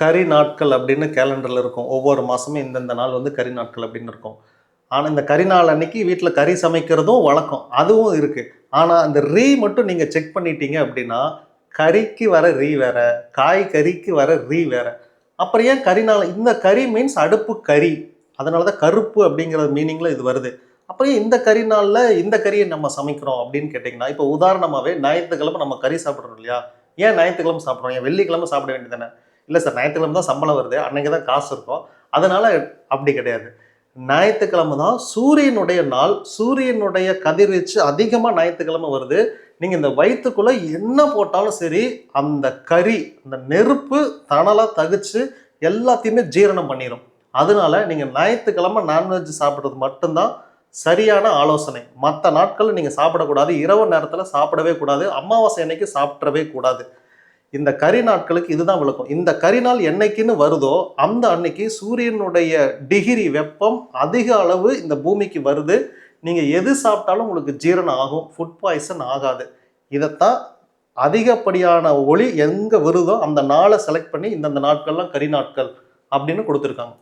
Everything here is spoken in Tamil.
கறி நாட்கள் அப்படின்னு கேலண்டரில் இருக்கும். ஒவ்வொரு மாதமும் இந்தந்த நாள் வந்து கறி நாட்கள் அப்படின்னு இருக்கும். ஆனால் இந்த கறி நாள் அன்னைக்கு வீட்டில் கறி சமைக்கிறதும் வழக்கம். அதுவும் இருக்குது ஆனால் அந்த ரீ மட்டும் நீங்கள் செக் பண்ணிட்டீங்க அப்படின்னா கறிக்கு வர ரீ வேற காய் கறிக்கு வர ரீ வேற. அப்புறம் ஏன் கறி நாள்? இந்த கறி மீன்ஸ் அடுப்பு கறி. அதனால தான் கருப்பு அப்படிங்கிற மீனிங்கில் இது வருது. அப்புறம் இந்த கறி நாளில் இந்த கறியை நம்ம சமைக்கிறோம் அப்படின்னு கேட்டிங்கன்னா இப்போ உதாரணமாகவே ஞாயிற்றுக்கிழமை நம்ம கறி சாப்பிட்றோம் இல்லையா? ஏன் ஞாயிற்றுக்கிழமை சாப்பிட்றோம்? ஏன் வெள்ளிக்கிழமை சாப்பிட வேண்டியதானே இல்லை சார் ஞாயிற்றுக்கிழமை தான் சம்பளம் வருது. அன்னைக்கு தான் காசு இருக்கும். அதனால் அப்படி கிடையாது. ஞாயிற்றுக்கிழமை தான் சூரியனுடைய நாள். சூரியனுடைய கதிர்வீச்சு அதிகமாக ஞாயிற்றுக்கிழமை வருது. நீங்கள் இந்த வயிற்றுக்குள்ளே என்ன போட்டாலும் சரி அந்த கறி அந்த நெருப்பு தணலாக தகுச்சு எல்லாத்தையுமே ஜீரணம் பண்ணிடும் அதனால நீங்கள் ஞாயிற்றுக்கிழமை நான்வெஜ் சாப்பிட்றது மட்டும்தான் சரியான ஆலோசனை. மற்ற நாட்களில் நீங்கள் சாப்பிடக்கூடாது. இரவு நேரத்தில் சாப்பிடவே கூடாது. அமாவாசை அன்னைக்கு சாப்பிடவே கூடாது. இந்த கரி நாட்களுக்கு இதுதான் விளக்கம். இந்த கரி நாள் என்னைக்குன்னு வருதோ அந்த அன்னைக்கு சூரியனுடைய டிகிரி வெப்பம் அதிக அளவு இந்த பூமிக்கு வருது. நீங்கள் எது சாப்பிட்டாலும் உங்களுக்கு ஜீரணம் ஆகும். ஃபுட் பாய்சன் ஆகாது. இதைத்தான் அதிகப்படியான ஒளி எங்கே வருதோ அந்த நாளை செலக்ட் பண்ணி இந்தந்த நாட்கள்லாம் கரி நாட்கள் அப்படின்னு கொடுத்துருக்காங்க.